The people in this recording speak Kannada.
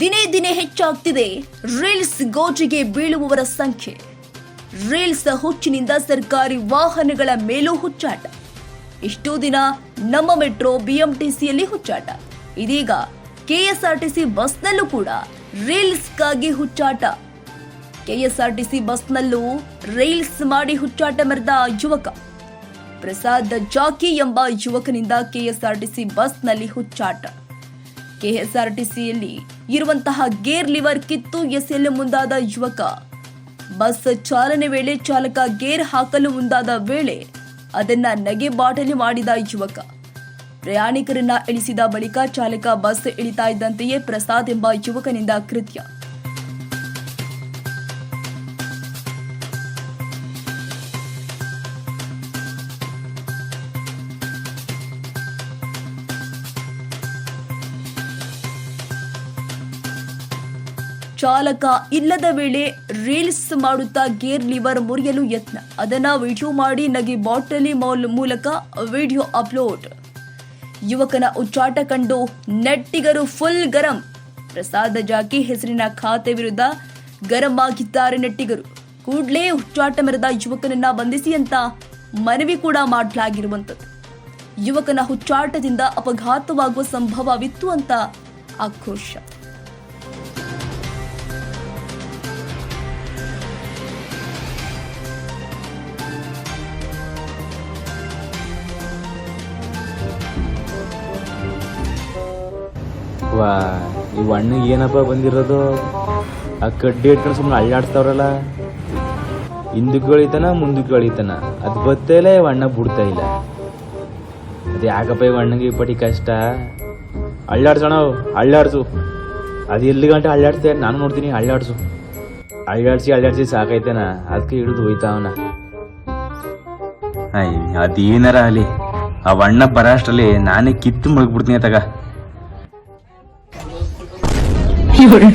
ದಿನೇ ದಿನೇ ಹೆಚ್ಚಾಗ್ತಿದೆ. ರೀಲ್ಸ್ ಗೋಜಿಗೆ ಬೀಳುವವರ ಸಂಖ್ಯೆ. ರೀಲ್ಸ್ ಹುಚ್ಚಿನಿಂದ ಸರ್ಕಾರಿ ವಾಹನಗಳ ಮೇಲೂ ಹುಚ್ಚಾಟ. ಇಷ್ಟೂ ದಿನ ನಮ್ಮ ಮೆಟ್ರೋ ಬಿಎಂಟಿಸಿಯಲ್ಲಿ ಹುಚ್ಚಾಟ. ಇದೀಗ ಕೆಎಸ್ಆರ್ಟಿಸಿ ಬಸ್ನಲ್ಲೂ ಕೂಡ ರೀಲ್ಸ್ಗಾಗಿ ಹುಚ್ಚಾಟ. ಕೆಎಸ್ಆರ್ಟಿಸಿ ಬಸ್ನಲ್ಲೂ ರೀಲ್ಸ್ ಮಾಡಿ ಹುಚ್ಚಾಟ ಮೆರೆದ ಯುವಕ. ಪ್ರಸಾದ್ ಜಾಕಿ ಎಂಬ ಯುವಕನಿಂದ ಕೆಎಸ್ಆರ್ಟಿಸಿ ಬಸ್ನಲ್ಲಿ ಹುಚ್ಚಾಟ. ಕೆಎಸ್ಆರ್ಟಿಸಿಯಲ್ಲಿ ಇರುವಂತಹ ಗೇರ್ ಲಿವರ್ ಕಿತ್ತು ಎಸೆಯಲು ಮುಂದಾದ ಯುವಕ. ಬಸ್ ಚಾಲನೆ ವೇಳೆ ಚಾಲಕ ಗೇರ್ ಹಾಕಲು ಮುಂದಾದ ವೇಳೆ ಅದನ್ನ ನಗೆ ಬಾಟಲಿ ಮಾಡಿದ ಯುವಕ. ಪ್ರಯಾಣಿಕರನ್ನ ಇಳಿಸಿದ ಬಳಿಕ ಚಾಲಕ ಬಸ್ ಇಳಿತಾ ಇದ್ದಂತೆಯೇ ಪ್ರಸಾದ್ ಎಂಬ ಯುವಕನಿಂದ ಕೃತ್ಯ. ಚಾಲಕ ಇಲ್ಲದ ವೇಳೆ ರೀಲ್ಸ್ ಮಾಡುತ್ತಾ ಗೇರ್ ಲಿವರ್ ಮುರಿಯಲು ಯತ್ನ. ಅದನ್ನ ವಿಡಿಯೋ ಮಾಡಿ ನಗಿ ಬಾಟಲಿ ಮಾಲ್ ಮೂಲಕ ವಿಡಿಯೋ ಅಪ್ಲೋಡ್. ಯುವಕನ ಉಚ್ಚಾಟ ಕಂಡು ನೆಟ್ಟಿಗರು ಫುಲ್ ಗರಂ. ಪ್ರಸಾದ ಜಾಕಿ ಹೆಸರಿನ ಖಾತೆ ವಿರುದ್ಧ ಗರಂ ಆಗಿದ್ದಾರೆ ನೆಟ್ಟಿಗರು. ಕೂಡಲೇ ಹುಚ್ಚಾಟ ಮೆರೆದ ಯುವಕನನ್ನ ಬಂಧಿಸಿ ಅಂತ ಮನವಿ ಕೂಡ ಮಾಡಲಾಗಿರುವಂಥದ್ದು. ಯುವಕನ ಹುಚ್ಚಾಟದಿಂದ ಅಪಘಾತವಾಗುವ ಸಂಭವವಿತ್ತು ಅಂತ ಆಕ್ರೋಶ. ವಾ, ಈ ಹಣ್ಣಿಗೆ ಏನಪ್ಪ ಬಂದಿರೋದು? ಆ ಕಡ್ಡಿ ಇಟ್ಕೊಂಡು ಸುಮ್ಮನೆ ಅಳ್ಳಾಡ್ತಾವ್ರಲ್ಲ ಹಿಂದಕ್ಕೆ ಎಳಿತಾನ ಮುಂದಕ್ಕೆ ಎಳಿತಾನ ಅದು ಬತ್ತೇಲೆ ಅಣ್ಣ ಬಿಡ್ತಾ ಇಲ್ಲ. ಅದು ಯಾಕಪ್ಪ ಈ ಅಣ್ಣಗೆ ಪಟ್ಟಿ ಕಷ್ಟ? ಅಳ್ಳಾಡ್ಸೋಣ, ಅಳ್ಳಾಡ್ಸು. ಅದು ಎಲ್ಲಿ ಗಂಟೆ ಅಳ್ಳಾಡ್ತೆ ನಾನು ನೋಡ್ತೀನಿ, ಅಳ್ಳಾಡ್ಸು. ಅಳ್ಳಾಡ್ಸಿ ಅಳ್ಳಾಡ್ಸಿ ಸಾಕೈತೇನ ಅದಕ್ಕೆ ಹಿಡಿದು ಹೋಯ್ತಾವನ ಅಯ್ಯ, ಅದೇನಾರ ಅಲ್ಲಿ ಆ ಅಣ್ಣ ಬರೋಷ್ಟರಲ್ಲಿ ನಾನೇ ಕಿತ್ತು ಮುಳುಗ್ಬಿಡ್ತೀನಿ ತಗ. 有人